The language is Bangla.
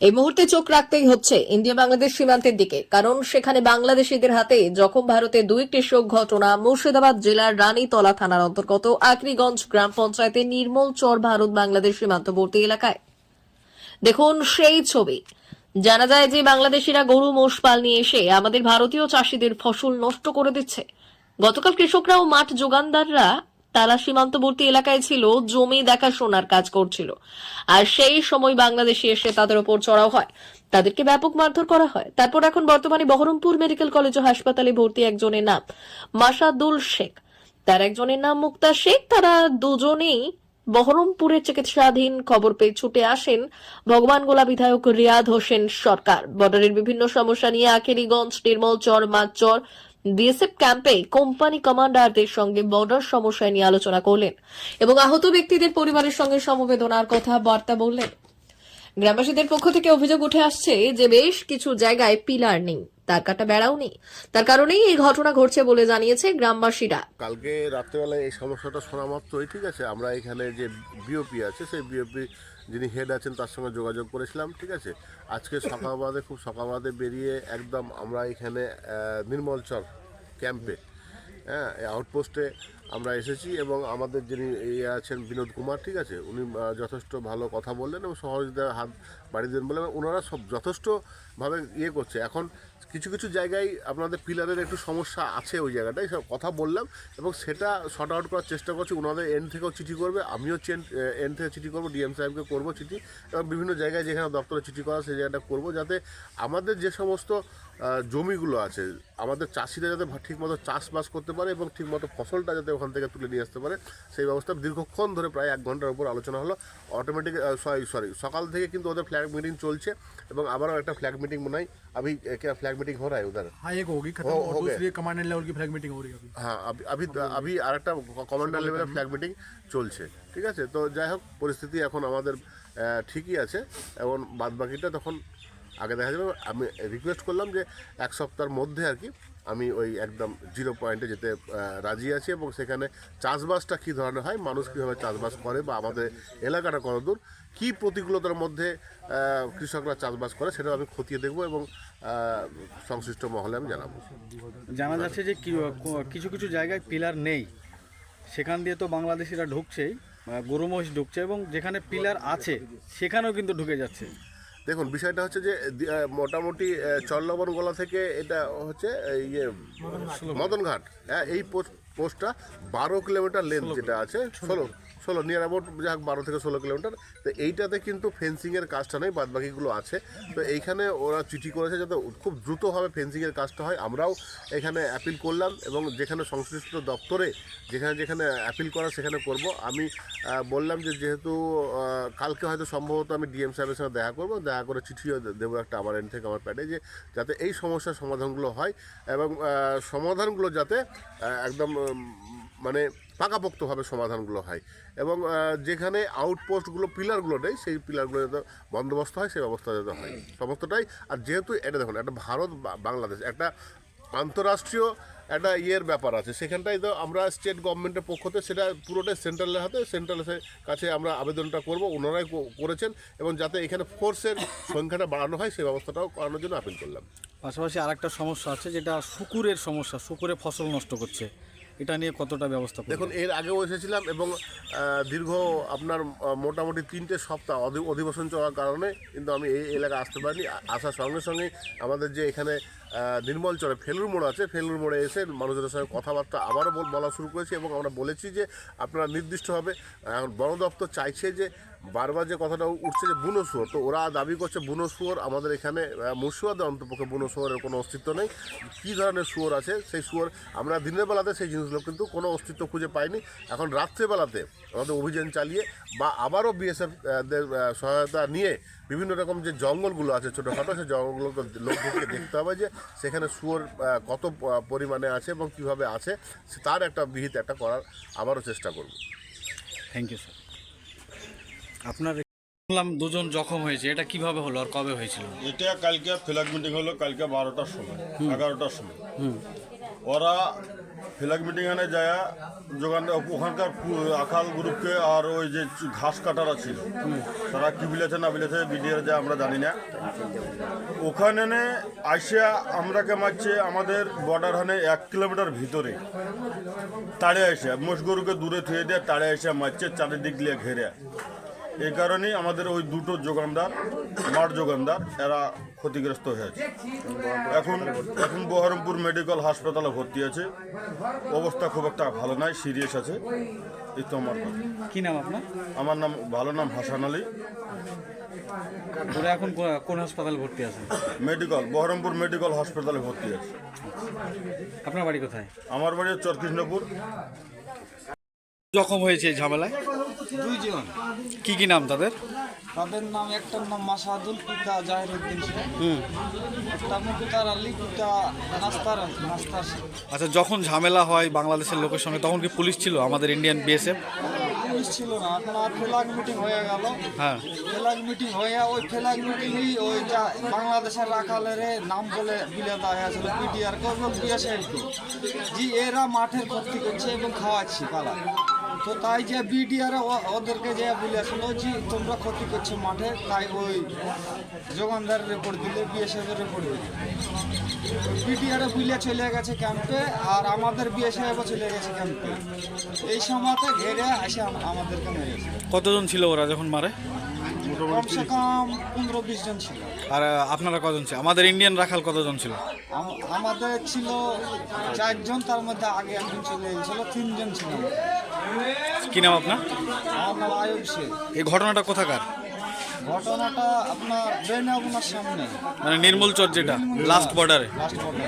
এই মুহূর্তে চোখ রাখতেই হচ্ছে ইন্ডিয়া বাংলাদেশ সীমান্তের দিকে, কারণ সেখানে বাংলাদেশিদের হাতে যখন ভারতে দুই কৃষক ঘটনা মুর্শিদাবাদ জেলার রানীতলা থানার অন্তর্গত আকরিগঞ্জ গ্রাম পঞ্চায়েতের নির্মল চর ভারত বাংলাদেশ সীমান্তবর্তী এলাকায়। দেখুন সেই ছবি। জানা যায় যে বাংলাদেশিরা গরু, মোষ, পাল নিয়ে এসে আমাদের ভারতীয় চাষিদের ফসল নষ্ট করে দিচ্ছে। গতকাল কৃষকরা ও মাঠ যোগানদাররা তারা সীমান্তবর্তী এলাকায় ছিল, জমি দেখাশোনার কাজ করছিল। আর সেই সময় বাংলাদেশি এসে তাদের উপর চড়াও হয়। তাদেরকে ব্যাপক মারধর করা হয়। তারপর এখন বর্তমানে বহরমপুর মেডিকেল কলেজ ও হাসপাতালে ভর্তি একজনের নাম মাসাদুল শেখ। তার একজনের নাম মুক্তা শেখ। তারা দুজনেই বহরমপুরে চিকিৎসাধীন খবর পেয়ে ছুটে আসেন ভগবানগোলা বিধায়ক রিয়াদ হোসেন সরকার। বর্ডারের বিভিন্ন সমস্যা নিয়ে আখেরিগঞ্জ নির্মলচর মাচর বিএসএফ ক্যাম্পে কোম্পানি কমান্ডারদের সঙ্গে বর্ডার সমস্যা নিয়ে আলোচনা করলেন এবং আহত ব্যক্তিদের পরিবারের সঙ্গে সমবেদনার কথা বার্তা বললেন। গ্রামবাসীদের পক্ষ থেকে অভিযোগ উঠে আসছে যে বেশ কিছু জায়গায় পিলার নেই, তার কাটা বেড়াও নেই। তার কারণেই এই ঘটনা ঘটছে বলে জানিয়েছে গ্রামবাসীরা। কালকে রাত্রেবেলায় এই সমস্যাটা শোনা মাত্রই, ঠিক আছে, আমরা এখানে যে বিওপি আছে, সেই বিওপি যিনি হেড আছেন, তার সঙ্গে যোগাযোগ করেছিলাম, ঠিক আছে? আজকে সকালবাদে খুব সকালবাদে বেরিয়ে একদম আমরা এখানে নির্মলচর ক্যাম্পে হ্যাঁ আউটপোস্টে আমরা এসেছি এবং আমাদের যিনি ইয়ে আছেন বিনোদ কুমার, ঠিক আছে? উনি যথেষ্ট ভালো কথা বললেন এবং সহযোগিতার হাত বাড়িয়ে দেন বলে ওনারা সব যথেষ্টভাবে ইয়ে করছে। এখন কিছু কিছু জায়গায় আপনাদের পিলারের একটু সমস্যা আছে ওই জায়গাটায়, সব কথা বললাম এবং সেটা শর্ট আউট করার চেষ্টা করছি। ওনাদের এন্ড থেকেও চিঠি করবে, আমিও চেন এন্ড থেকে চিঠি করব, ডিএম সাহেবকে করব চিঠি, এবং বিভিন্ন জায়গায় যেখানে দপ্তরে চিঠি করা সেই জায়গাটা করব যাতে আমাদের যে সমস্ত জমিগুলো আছে, আমাদের চাষিরা যাতে ঠিকমতো চাষবাস করতে পারে এবং ঠিকমতো ফসলটা যাতে ওখান থেকে তুলে নিয়ে আসতে পারে সেই ব্যবস্থা দীর্ঘক্ষণ ধরে প্রায় এক ঘন্টার উপর আলোচনা হলো অটোমেটিক সরি সরি সকাল থেকে কিন্তু ওদের ফ্ল্যাগ মিটিং চলছে এবং আবারও একটা ফ্ল্যাগ মিটিং মনে হয় अभी क्या फ्लैग मीटिंग हो रहा है उधर हाँ एक होगी खत्म हो- और हो गया। दूसरी कमांडेंट लेवल की फ्लैग मीटिंग हो रही है अभी হ্যাঁ আবি अभी अभी আরেকটা কমান্ডার লেভেলের ফ্ল্যাগ মিটিং চলছে ঠিক আছে তো যাই হোক পরিস্থিতি এখন আমাদের আহ, ঠিকই আছে এবং বাদ বাকিটা তখন আগে দেখা যাবে আমি রিকোয়েস্ট করলাম যে এক সপ্তাহের মধ্যে আর কি আমি ওই একদম জিরো পয়েন্টে যেতে রাজি আছি এবং সেখানে চাষবাসটা কী ধরনের হয়, মানুষ কীভাবে চাষবাস করে বা আমাদের এলাকাটা কতদূর, কী প্রতিকূলতার মধ্যে কৃষকরা চাষবাস করে সেটা আমি খতিয়ে দেখব এবং সংশ্লিষ্ট মহলে আমি জানাব। জানা যাচ্ছে যে কিছু কিছু জায়গায় পিলার নেই। সেখান দিয়ে তো বাংলাদেশিরা ঢুকছেই গরু মহিষ ঢুকছে এবং যেখানে পিলার আছে, সেখানেও কিন্তু ঢুকে যাচ্ছে। দেখুন বিষয়টা হচ্ছে যে মোটামুটি চল্লবন গোলা থেকে এটা হচ্ছে ইয়ে মদনঘাট। হ্যাঁ এই পোস্ট পোস্টটা বারো কিলোমিটার লেন্থ যেটা আছে ষোলো ষোলো নিয়ার অ্যাবাউট যাক বারো থেকে ষোলো কিলোমিটার। তো এইটাতে কিন্তু ফেন্সিংয়ের কাজটা নেই বাদ বাকিগুলো আছে। তো এইখানে ওরা চিঠি করেছে যাতে খুব দ্রুতভাবে ফেন্সিংয়ের কাজটা হয়। আমরাও এখানে অ্যাপিল করলাম এবং যেখানে সংশ্লিষ্ট দপ্তরে যেখানে যেখানে অ্যাপিল করা সেখানে করব। আমি বললাম যে যেহেতু কালকে হয়তো সম্ভবত আমি ডিএম সাহেবের সঙ্গে দেখা করব। দেখা করে চিঠিও দেবো একটা আমার এন্ড থেকে আমার প্যাডে যে যাতে এই সমস্যার সমাধানগুলো হয় এবং সমাধানগুলো যাতে একদম মানে পাকাপোক্তভাবে সমাধানগুলো হয়। এবং যেখানে আউটপোস্টগুলো, পিলারগুলো নেই, সেই পিলারগুলো যাতে বন্দোবস্ত হয়, সেই ব্যবস্থা যাতে হয়। সমস্তটাই, আর যেহেতু এটা দেখুন, একটা ভারত বাংলাদেশ, একটা আন্তরাষ্ট্রীয় একটা ইয়ের ব্যাপার আছে। সেখানটাই তো আমরা স্টেট গভর্নমেন্টের পক্ষ থেকে সেটা পুরোটাই সেন্ট্রালের হাতে, সেন্ট্রালের কাছে আমরা আবেদনটা করব, ওনারাই করেছেন, এবং যাতে এখানে ফোর্সের সংখ্যাটা বাড়ানো হয়, সেই ব্যবস্থাটাও করানোর জন্য আপিল করলাম। পাশাপাশি আরেকটা সমস্যা আছে, যেটা শুকুরের সমস্যা, শুকুরে ফসল নষ্ট করছে। এটা নিয়ে কতটা ব্যবস্থা? দেখুন, এর আগেও এসেছিলাম এবং দীর্ঘ আপনার মোটামুটি তিনটে সপ্তাহ অধি- অধিবেশন চলার কারণে কিন্তু আমি এই এলাকায় আসতে পারিনি আসার সঙ্গে সঙ্গে আমাদের যে এখানে আহ, নির্মলচরে ফেলুর মোড় আছে। ফেলুর মোড়ে এসে মানুষদের সঙ্গে কথাবার্তা আবারও বল- শুরু করেছি এবং আমরা বলেছি যে আপনারা নির্দিষ্টভাবে এখন বন দপ্তর চাইছে যে বারবার যে কথাটা উঠছে যে বুনো শুয়োর তো ওরা দাবি করছে বুনো শুয়োর আমাদের এখানে আহ, মুর্শিদাবাদে অন্তপক্ষে বুনো শুয়োরের কোনো অস্তিত্ব নেই। কী ধরনের শুয়োর আছে? সেই শুয়োর আমরা দিনের বেলাতে সেই জিনিসগুলো কিন্তু কোনো অস্তিত্ব খুঁজে পাইনি। এখন রাত্রেবেলাতে আমাদের অভিযান চালিয়ে বা আবারও বিএসএফ দের সহায়তা নিয়ে বিভিন্ন রকম যে জঙ্গলগুলো আছে ছোটোখাটো সেই জঙ্গলগুলোকে লোকদেরকে দেখতে হবে যে সেখানে শুয়োর কত পরিমাণে আছে এবং কীভাবে আছে সে- তার একটা বিহিত একটা করার আবারও চেষ্টা করব। থ্যাংক ইউ স্যার আপনার শুনলাম দুজন জখম হয়েছে এটা কীভাবে হলো আর কবে হয়েছিল? এটা কালকে ফ্ল্যাগ মিটিং হলো কালকে বারোটার সময় এগারোটার সময়। ওরা ফ্ল্যাগ মিটিং এনে যায় যোগান ওখানকার আখাল গ্রুপকে আর ওই যে ঘাস কাটারা ছিল। তারা কি বিলেছে না বিলেছে বিডিআর যায় আমরা জানি না। ওখানে আইসা আমরাকে মারছে আমাদের বর্ডার হানে এক কিলোমিটার ভিতরে। তাড়ে আসে মোষ গরুকে দূরে থুয়ে দিয়ে তাড়ে এসে মারছে, চারিদিক দিয়ে ঘেরে। এই কারণেই আমাদের ওই দুটো যোগানদার, মাঠ যোগানদার, এরা ক্ষতিগ্রস্ত হয়েছে। এখন এখন বহরমপুর মেডিকেল হাসপাতালে ভর্তি আছে। অবস্থা খুব একটা ভালো নাই সিরিয়াস আছে। এই তো আমার। কি নাম আপনার? আমার নাম ভালো নাম হাসান আলী। ওরা এখন কোন হাসপাতালে ভর্তি আছে? মেডিকেল বহরমপুর মেডিকেল হাসপাতালে ভর্তি আছে। আপনার বাড়ি কোথায়? আমার বাড়ি চরকৃষ্ণপুর। জখম হয়েছে ঝামেলায়? দুইজন। কি কি নাম তাদের? তাদের নাম একটার নাম মাসাদুল পিতা জাহির উদ্দিন শেখ। একটা মুকুতার আলী পিতা নাস্তার নাস্তার আচ্ছা যখন ঝামেলা হয় বাংলাদেশের লোকের সঙ্গে তখন কি পুলিশ ছিল আমাদের ইন্ডিয়ান বিএসএফ পুলিশ ছিল না আর ফ্ল্যাগ মিটিং হয়ে গেল। হ্যাঁ। ফ্ল্যাগ মিটিং হয়ে ওই ফ্ল্যাগ মিটিংই ওই যা বাংলাদেশের রাখালের নাম বলে বিলে দেওয়া হয়েছিল পিডিআর এবং বিএসএফকে জি এরা মাঠের ক্ষতি করছে এবং খাওয়াচ্ছি পালা। তো তাই যে বিডিআর ওদেরকে যে বলে বলেছিল যে তোমরা ক্ষতি করছ মাঠে তাই ওই যোগানদারের রিপোর্ট দিলে বিএসএফ এর রিপোর্ট দিলে। বিডিআর বুলে চলে গেছে ক্যাম্পে আর আমাদের বিএসএফ চলে গেছে ক্যাম্পে এই সময়তে ঘেরে আম- আমাদেরকে মেরেছে কতজন ছিল ওরা যখন মারে? কমসে কম পনেরো বিশ জন ছিল। আর আপনারা কজন ছিল? আমাদের ইন্ডিয়ান রাখাল কতজন ছিল? আমাদের ছিল চারজন তার মধ্যে আগে একজন চলে গেছিল তিনজন ছিল। কি নাম আপনার? এই ঘটনাটা কোথাকার? ঘটনাটা আপনার সামনে। মানে নির্মূল চর যেটা লাস্ট বর্ডারে লাস্ট ঘটনা